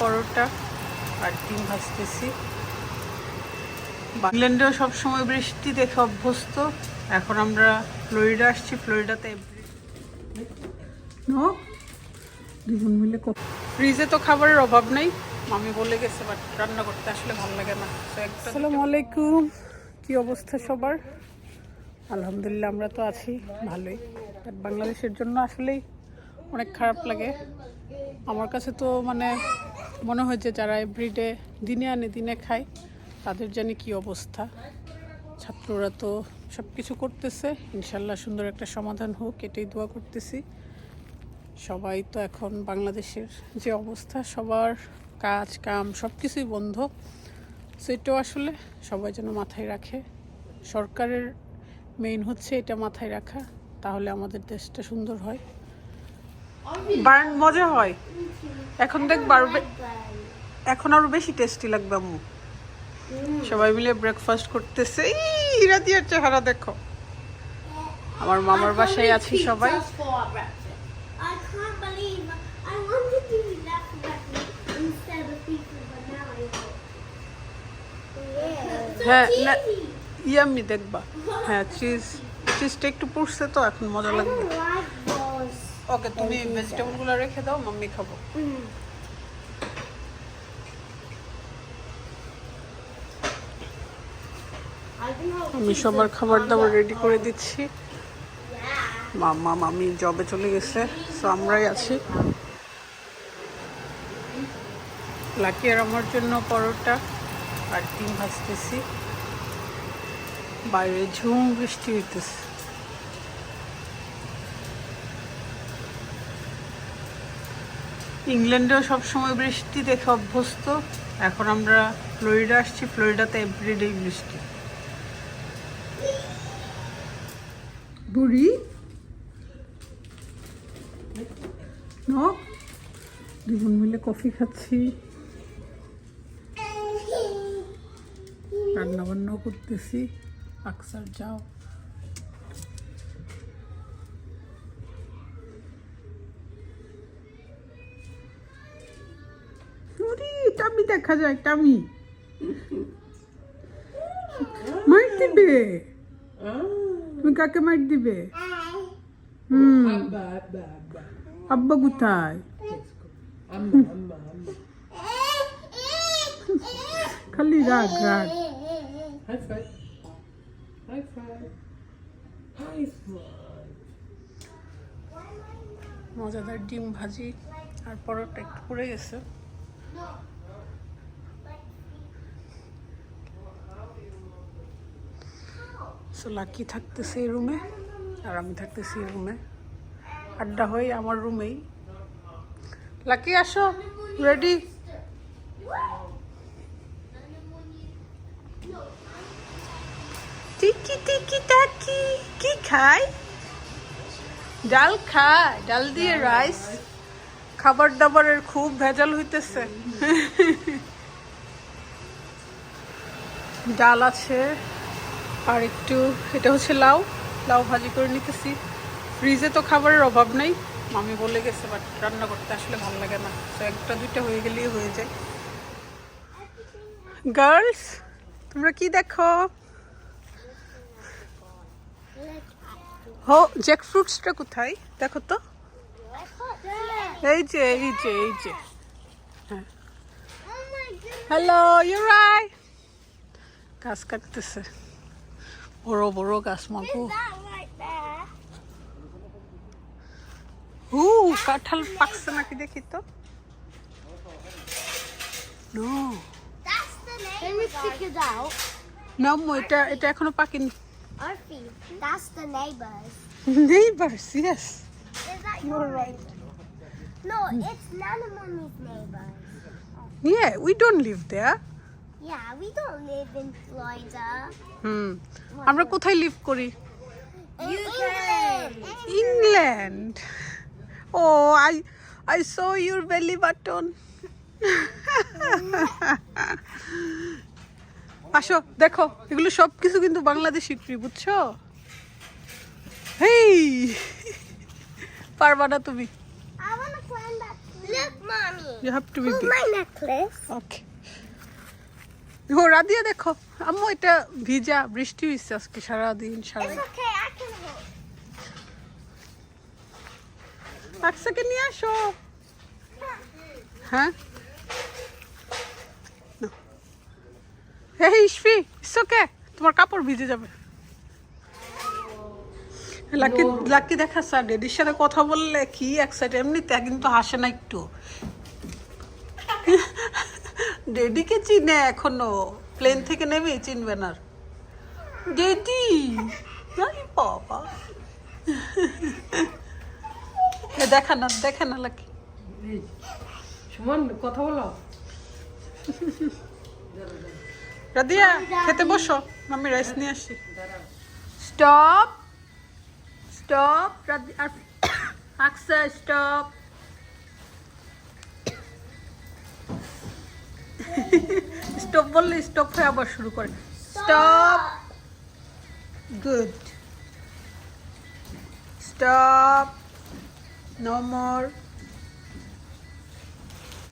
পরোটা আর ডিম ভাজতেছি। ইংল্যান্ডেও সবসময় বৃষ্টি দেখে অভ্যস্ত। এখন আমরা ফ্লোরিডা আসছি। ফ্লোরিডাতে দুজন মিলে ফ্রিজে তো খাবারের অভাব নেই। মামি বলে গেছে বাট রান্না করতে আসলে ভালো লাগে না। আসসালামু আলাইকুম। কি অবস্থা সবার? আলহামদুলিল্লাহ, আমরা তো আছি। ভালোই। বাংলাদেশের জন্য আসলেই অনেক খারাপ লাগে। আমার কাছে তো মানে মনে হয় যে যারা এভরিডে দিনে আনে, দিনে খায়, তাদের জানি কি অবস্থা। ছাত্ররা তো সব কিছু করতেছে। ইনশাল্লাহ সুন্দর একটা সমাধান হোক, এটাই দোয়া করতেছি। সবাই তো এখন বাংলাদেশের যে অবস্থা, সবার কাজ, কাম সব কিছুই বন্ধ সেটাও আসলে সবাই যেন মাথায় রাখে। সরকারের মেইন হচ্ছে এটা মাথায় রাখা, তাহলে আমাদের দেশটা সুন্দর হয়। মজা হয়। এখন দেখ আরও বে- এখন আরও বেশি টেস্টি লাগবে আম্মু। সবাই মিলে ব্রেকফাস্ট করতেছে। ই, রাতিয়ার চেহারা দেখো। আমার মামার বাসায় আছি সবাই। হ্যাঁ না ইয়াম্মি দেখবা। হ্যাঁ চিজ চিজটা একটু পুষছে তো এখন মজা লাগবে. ওকে তুমি ভেজিটেবলগুলো রেখে দাও মাম্মি খাব। আমি সবার খাবার দাবার রেডি করে দিচ্ছি। মামা মামি জবে চলে গেছে সো আমরাই আছি। লাকি আর আমার জন্য পরোটা আর ডিম ভাজতেছি। বাইরে ঝুম বৃষ্টি হইতেছে। ইংল্যান্ডেও সবসময় বৃষ্টি দেখে অভ্যস্ত। এখন আমরা ফ্লোরিডা আসছি, ফ্লোরিডাতে এভরিডে বৃষ্টি। বুড়ি? নো? দুজন মিলে কফি খাচ্ছি। রান্না বান্নাও করতেছি। আকসার, যাও। টামি দেখা যায়, টামি। মাইট দিবে তুমি কাকে মাইট দিবে? হুম। আব্বা কোথায়? খালি রাগ রাগ. মজাদার ডিম ভাজি আর পরোটা একটু পড়ে গেছে। সো লাকি থাকতেছে এই রুমে আর আমি থাকতেছি এই রুমে আড্ডা হয় আমার রুমেই লাকি, আসো। রেডি টিকি টিকি, টাকি, কি খায় ডাল খায় ডাল দিয়ে রাইস খাবার দাবারের খুব ভেজাল হইতেছে। ডাল আছে। আর একটু, এটা হচ্ছে লাউ। লাউ ভাজি করে নিতেছি। ফ্রিজে তো খাবারের অভাব নেই। মামি বলে গেছে, বাট রান্না করতে আসলে ভালো লাগে না। তো একটা, দুইটা হয়ে গেলেই হয়ে যায়। গার্লস তোমরা কি দেখো? হো জ্যাক ফ্রুটসটা কোথায়? দেখো তো। এই যে এই যে এই যে. হ্যালো ইউরাই গাছ কাটতেছে। বড় বড় গাছ মাগো Is that right there? হু কাঁঠাল পাকছে নাকি দেখি তো no That's the neighbor. Let me stick it out. না আম্মু, এটা এটা এখনো পাকেনি Arfie, that's the neighbors. Neighbours yes Is that You're your right. No, it's Nana Mummy's neighbors. Yeah we don't live there Yeah, we don't hmm. আমরা কোথায় live করি? England oh I I show your belly button আসো দেখো এগুলো সব কিছু কিন্তু Bangladeshi tree বুঝছ? হেই! পারবা না তুমি। Have to be okay oh Radiya দেখো। আম্মু এটা ভিজা বৃষ্টি হয়েছে আজকে সারাদিন সারা. আকসাকে নিয়ে আসো। হ্যাঁ? হে ইসফি ইটস তোমার কাপড় ভিজে যাবে। লাকি লাকি দেখা স্যার ডেডির সাথে কথা বললে কি এক এক্সাইট এমনিতে কিন্তু হাসে না একটু। ডেডিকে চিনে এখনও। প্লেন থেকে নেমে চিনবে না আর। ডেডি আরে বাবা। দেখা না দেখা না এই, সুমন কথা বলো। রাদিয়া খেতে বসো। মামি রাইস নিয়ে আসি। স্টপ স্টপ আর আকসা স্টপ স্টপ বললে স্টপ হয়ে আবার শুরু করে। Stop good stop no more